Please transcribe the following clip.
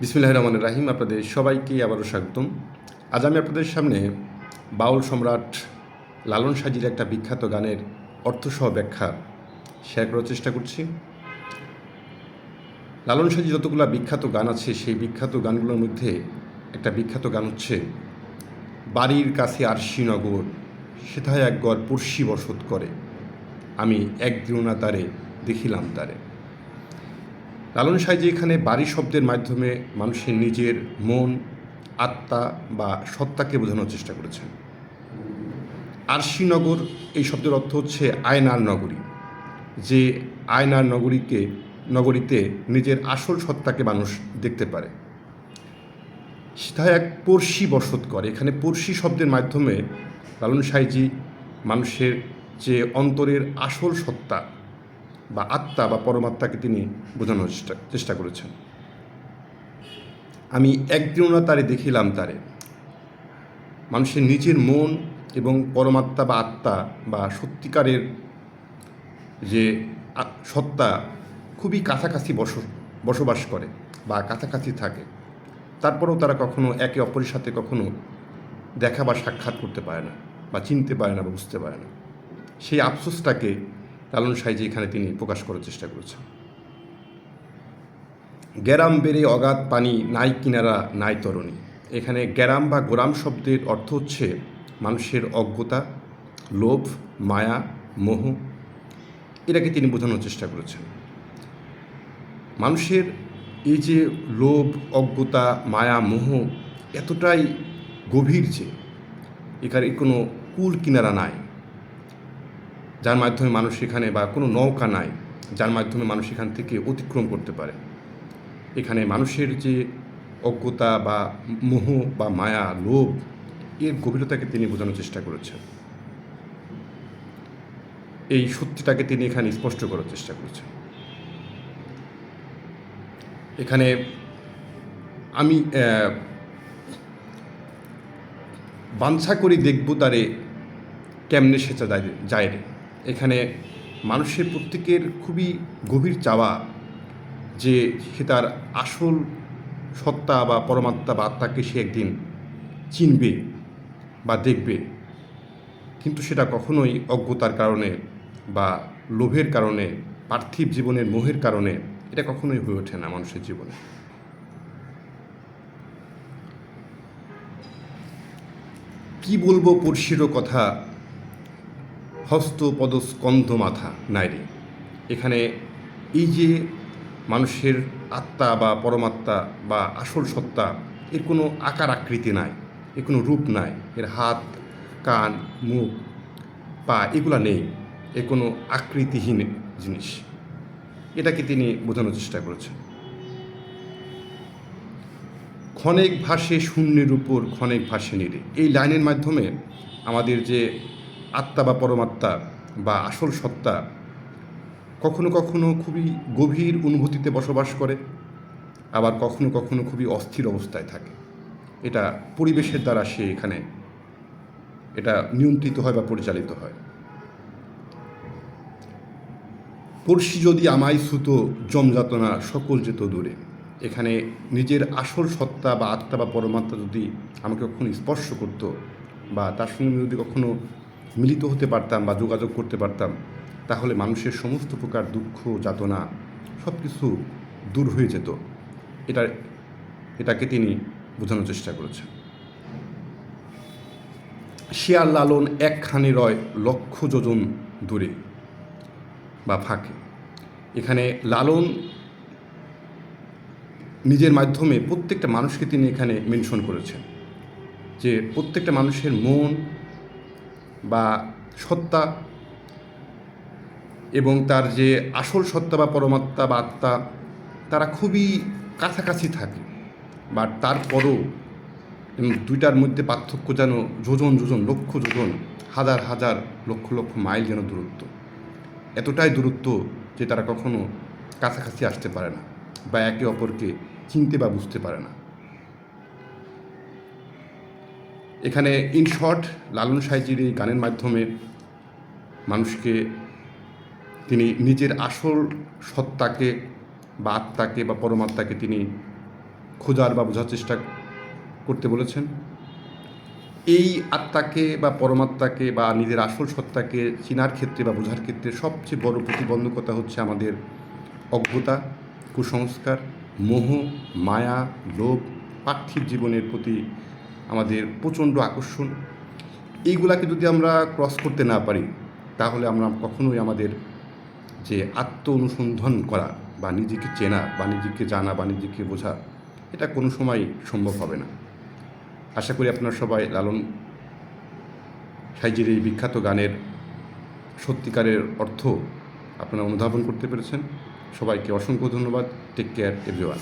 বিসমিল্লাহ রহমান রাহিম, আপনাদের সবাইকে আবারও স্বাগতম। আজ আমি আপনাদের সামনে বাউল সম্রাট লালন সাজির একটা বিখ্যাত গানের অর্থসহ ব্যাখ্যা শেয়ার করার চেষ্টা করছি। লালন সাজি যতগুলো বিখ্যাত গান আছে, সেই বিখ্যাত গানগুলোর মধ্যে একটা বিখ্যাত গান হচ্ছে, বাড়ির কাছে আরশিনগর সেথায় এক গড় পড়শি বসত করে। আমি এক দিনা তারে দেখিলাম তারে। লালন সাইজি এখানে বাড়ি শব্দের মাধ্যমে মানুষের নিজের মন, আত্মা বা সত্তাকে বোঝানোর চেষ্টা করেছেন। আরশিনগর এই শব্দের অর্থ হচ্ছে আয়নার নগরী। যে আয়নার নগরীকে, নগরীতে নিজের আসল সত্তাকে মানুষ দেখতে পারে। সেটা এক পড়শি বসত করে। এখানে পড়শি শব্দের মাধ্যমে লালন সাইজি মানুষের যে অন্তরের আসল সত্তা বা আত্মা বা পরমাত্মাকে তিনি বোঝানোর চেষ্টা চেষ্টা করেছেন। আমি একদিনও তারে দেখিলাম তারে। মানুষের নিজের মন এবং পরমাত্মা বা আত্মা বা সত্যিকারের যে সত্তা খুবই কাছাকাছি বস, বসবাস করে বা কাছাকাছি থাকে। তারপরেও তারা কখনো একে অপরের সাথে কখনো দেখা বা সাক্ষাৎ করতে পারে না বা চিনতে পারে না বা বুঝতে পারে না। সেই আফসোসটাকে লালন সাইজি এখানে তিনি প্রকাশ করার চেষ্টা করেছেন। গ্যারাম বেড়ে অগাধ পানি নাই কিনারা, নাই তরণী। এখানে গ্যারাম বা গোরাম শব্দের অর্থ হচ্ছে মানুষের অজ্ঞতা, লোভ, মায়া, মোহ। এটাকে তিনি বোঝানোর চেষ্টা করেছেন। মানুষের এই যে লোভ, অজ্ঞতা, মায়া, মোহ এতটাই গভীর যে এখানে কোনো কুল কিনারা নাই। যার মাধ্যমে মানুষ এখানে বা কোনো নৌকা নাই, যার মাধ্যমে মানুষ এখান থেকে অতিক্রম করতে পারে। এখানে মানুষের যে অজ্ঞতা বা মোহ বা মায়া, লোভ, এর গভীরতাকে তিনি বোঝানোর চেষ্টা করেছেন। এই সত্যিটাকে তিনি এখানে স্পষ্ট করার চেষ্টা করেছেন। এখানে আমি বাঞ্ছা করি দেখব তারে কেমনে সেচা যায় রে। এখানে মানুষের প্রত্যেকের খুবই গভীর চাওয়া যে সে তার আসল সত্তা বা পরমাত্মা বা আত্মাকে সে একদিন চিনবে বা দেখবে। কিন্তু সেটা কখনোই অজ্ঞতার কারণে বা লোভের কারণে, পার্থিব জীবনের মোহের কারণে এটা কখনোই হয়ে ওঠে না মানুষের জীবনে। কি বলব পড়শিরও কথা হস্ত পদ স্কন্ধ মাথা নাইরে এখানে এই যে মানুষের আত্মা বা পরমাত্মা বা আসল সত্তা, এর কোনো আকার আকৃতি নাই, এর কোনো রূপ নাই, এর হাত, কান, মুখ, পা এগুলা নেই এ কোনো আকৃতিহীন জিনিস। এটাকে তিনি বোঝানোর চেষ্টা করেছেন। ক্ষণেক ভাসে শূন্যের উপর, ক্ষণেক ভাসে নিরে এই লাইনের মাধ্যমে আমাদের যে আত্মা বা পরমাত্মা বা আসল সত্তা কখনো কখনো খুবই গভীর অনুভূতিতে বসবাস করে, আবার কখনো কখনো খুবই অস্থির অবস্থায় থাকে। এটা পরিবেশের দ্বারা সে এখানে এটা নিয়ন্ত্রিত হয় বা পরিচালিত হয়। পড়শি যদি আমায় সুতো জমযাতনা সকল যেত দূরে, এখানে নিজের আসল সত্তা বা আত্মা বা পরমাত্মা যদি আমাকে কখনো স্পর্শ করতো বা তার সঙ্গে যদি কখনো মিলিত হতে পারতাম বা যোগাযোগ করতে পারতাম, তাহলে মানুষের সমস্ত প্রকার দুঃখ, যাতনা সব কিছু দূর হয়ে যেত। এটা, এটাকে তিনি বোঝানোর চেষ্টা করেছেন। শিয়াল লালন একখানি রয় লক্ষ যোজন দূরে বা ফাঁকে। এখানে লালন নিজের মাধ্যমে প্রত্যেকটা মানুষকে তিনি এখানে মেনশন করেছেন যে প্রত্যেকটা মানুষের মন বা সত্তা এবং তার যে আসল সত্তা বা পরমাত্মা বা আত্মা, তারা খুবই কাছাকাছি থাকে। বা তারপরও দুইটার মধ্যে পার্থক্য যেন যোজন যোজন, লক্ষ যোজন, হাজার হাজার, লক্ষ লক্ষ মাইল যেন দূরত্ব। এতটাই দূরত্ব যে তারা কখনো কাছাকাছি আসতে পারে না বা একে অপরকে চিনতে বা বুঝতে পারে না। এখানে ইন শর্ট লালন সাইজির এই গানের মাধ্যমে মানুষকে তিনি নিজের আসল সত্তাকে বা আত্মাকে বা পরমাত্মাকে তিনি খোঁজার বা বোঝার চেষ্টা করতে বলেছেন। এই আত্মাকে বা পরমাত্মাকে বা নিজের আসল সত্তাকে চিনার ক্ষেত্রে বা বোঝার ক্ষেত্রে সবচেয়ে বড় প্রতিবন্ধকতা হচ্ছে আমাদের অজ্ঞতা, কুসংস্কার, মোহ, মায়া, লোভ, পার্থিব জীবনের প্রতি আমাদের প্রচণ্ড আকর্ষণ। এইগুলাকে যদি আমরা ক্রস করতে না পারি, তাহলে আমরা কখনোই আমাদের যে আত্ম অনুসন্ধান করা বা নিজেকে চেনা বা নিজেকে জানা বা নিজেকে বোঝা, এটা কোনো সময় সম্ভব হবে না। আশা করি আপনারা সবাই লালন সাইজের এই বিখ্যাত গানের সত্যিকারের অর্থ আপনারা অনুধাবন করতে পেরেছেন। সবাইকে অসংখ্য ধন্যবাদ। Take care everyone